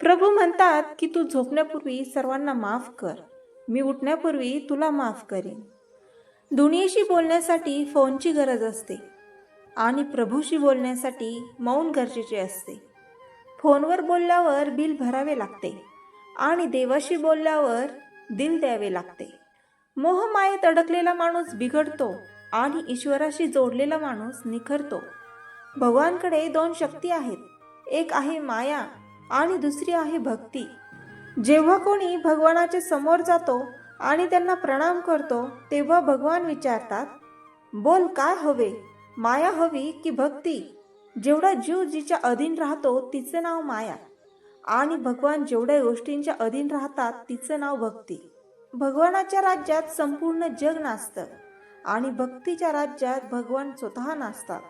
प्रभू म्हणतात की तू झोपण्यापूर्वी सर्वांना माफ कर. मी उठण्यापूर्वी तुला माफ करीन. दुनियेशी बोलण्यासाठी फोनची गरज असते आणि प्रभूशी बोलण्यासाठी मौन गरजेचे असते. फोनवर बोलल्यावर बिल भरावे लागते आणि देवाशी बोलल्यावर दिल द्यावे लागते. मोहमायेत अडकलेला माणूस बिघडतो आणि ईश्वराशी जोडलेला माणूस निखरतो. भगवानकडे दोन शक्ती आहेत. एक आहे माया आणि दुसरी आहे भक्ती. जेव्हा कोणी भगवानाच्या समोर जातो आणि त्यांना प्रणाम करतो तेव्हा भगवान विचारतात बोल काय हवे? माया हवी की भक्ती? जेवढा जीव जिच्या अधीन राहतो तिचं नाव माया. आणि भगवान जेवढ्या गोष्टींच्या अधीन राहतात तिचं नाव भक्ती. भगवानाच्या राज्यात संपूर्ण जग नाचतं आणि भक्तीच्या राज्यात भगवान स्वतः नाचतात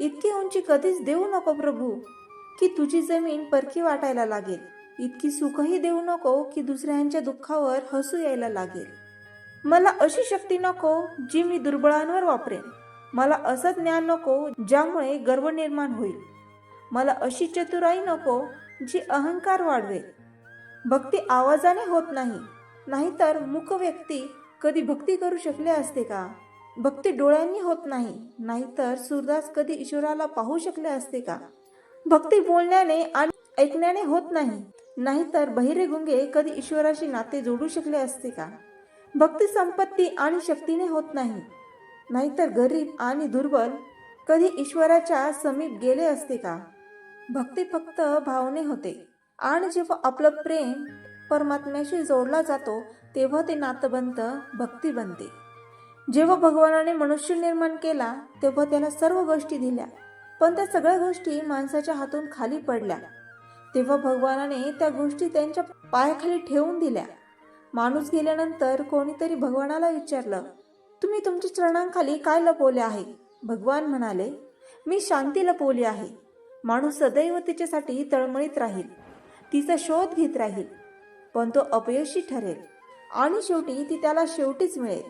इतकी उंची कधीच देऊ नको प्रभू. की तुझी जमीन परकी वाटायला लागेल. इतकी सुखही देऊ नको की दुसऱ्यांच्या दुःखावर हसू यायला लागेल. मला अशी शक्ती नको जी मी दुर्बळांवर वापरेन. मला असं ज्ञान नको ज्यामुळे गर्व निर्माण होईल. मला अशी चतुराई नको जी अहंकार वाढवेल. भक्ती आवाजाने होत नाही. नाहीतर मूक व्यक्ती कधी भक्ती करू शकले असते का? भक्ती डोळ्यांनी होत नाही. नाहीतर सूरदास कधी ईश्वराला पाहू शकले असते का? भक्ती बोलण्याने आणि ऐकण्याने होत नाही. नाहीतर बहिरे गुंगे कधी ईश्वराशी नाते जोडू शकले असते का? भक्ती संपत्ती आणि शक्तीने होत नाही. नाहीतर गरीब आणि दुर्बल कधी ईश्वराच्या समीप गेले असते का? भक्ती फक्त भावने होते. आणि जेव्हा आपलं प्रेम परमात्म्याशी जोडला जातो तेव्हा ते नातं बनतं भक्ती बनते. जेव्हा भगवानाने मनुष्य निर्माण केला तेव्हा त्याला सर्व गोष्टी दिल्या. पण त्या सगळ्या गोष्टी माणसाच्या हातून खाली पडल्या. तेव्हा भगवानाने त्या गोष्टी त्यांच्या पायाखाली ठेवून दिल्या. माणूस गेल्यानंतर कोणीतरी भगवानाला विचारलं तुम्ही तुमच्या चरणांखाली काय लपवले आहे? भगवान म्हणाले मी शांती लपवली आहे. माणूस सदैव तिच्यासाठी तळमळीत राहील. तिचा शोध घेत राहील. पण तो अपयशी ठरेल. आणि शेवटी ती त्याला शेवटीच मिळेल.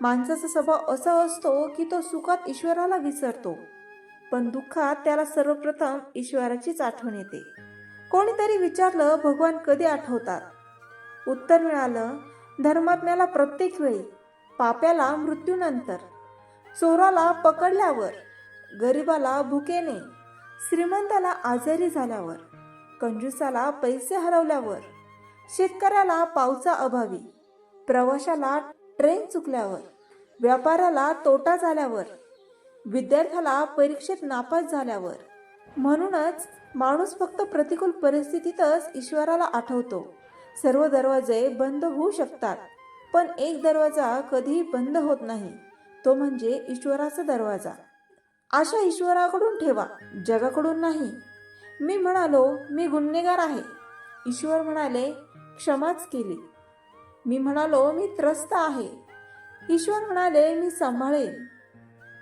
माणसाचा स्वभाव असा असतो की तो सुखात ईश्वराला विसरतो. पण दुःखात त्याला सर्वप्रथम ईश्वराचीच आठवण येते. कोणीतरी विचारलं भगवान कधी आठवतात? उत्तर मिळालं धर्मात्म्याला प्रत्येक वेळी पाप्याला मृत्यूनंतर चोराला पकडल्यावर गरिबाला भुकेने श्रीमंताला आजारी झाल्यावर कंजूसाला पैसे हरवल्यावर शेतकऱ्याला पावसा अभावी प्रवाशाला ट्रेन चुकल्यावर व्यापाऱ्याला तोटा झाल्यावर विद्यार्थ्याला परीक्षेत नापास झाल्यावर. म्हणूनच माणूस फक्त प्रतिकूल परिस्थितीतच ईश्वराला आठवतो. सर्व दरवाजे बंद होऊ शकतात पण एक दरवाजा कधीही बंद होत नाही. तो म्हणजे ईश्वराचा दरवाजा. आशा ईश्वराकडून ठेवा जगाकडून नाही. मी म्हणालो मी गुन्हेगार आहे. ईश्वर म्हणाले क्षमाच केली. मी म्हणालो मी त्रस्त आहे. ईश्वर म्हणाले मी सांभाळेन.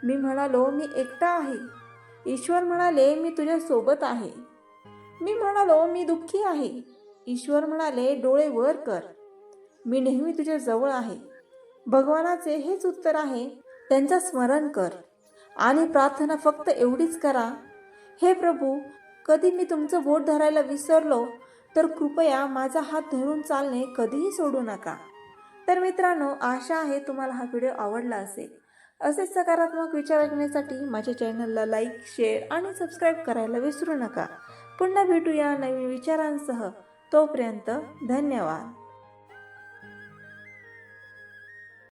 मी म्हणालो मी एकटा आहे. ईश्वर म्हणाले मी तुझ्या सोबत आहे. मी म्हणालो मी दुःखी आहे. ईश्वर म्हणाले डोळे वर कर. मी नेहमी तुझ्या जवळ आहे. भगवानाचे हेच उत्तर आहे त्यांचं स्मरण कर आणि प्रार्थना फक्त एवढीच करा. हे प्रभू कधी मी तुमचं बोट धरायला विसरलो तर कृपया माझा हात धरून चालणे कधीही सोडू नका. तर मित्रांनो आशा आहे तुम्हाला हा व्हिडिओ आवडला असेल. असेच सकारात्मक विचार ऐकण्यासाठी माझ्या चॅनलला लाईक शेअर आणि सबस्क्राईब करायला विसरू नका. पुन्हा भेटूया नवीन विचारांसह. तोपर्यंत धन्यवाद.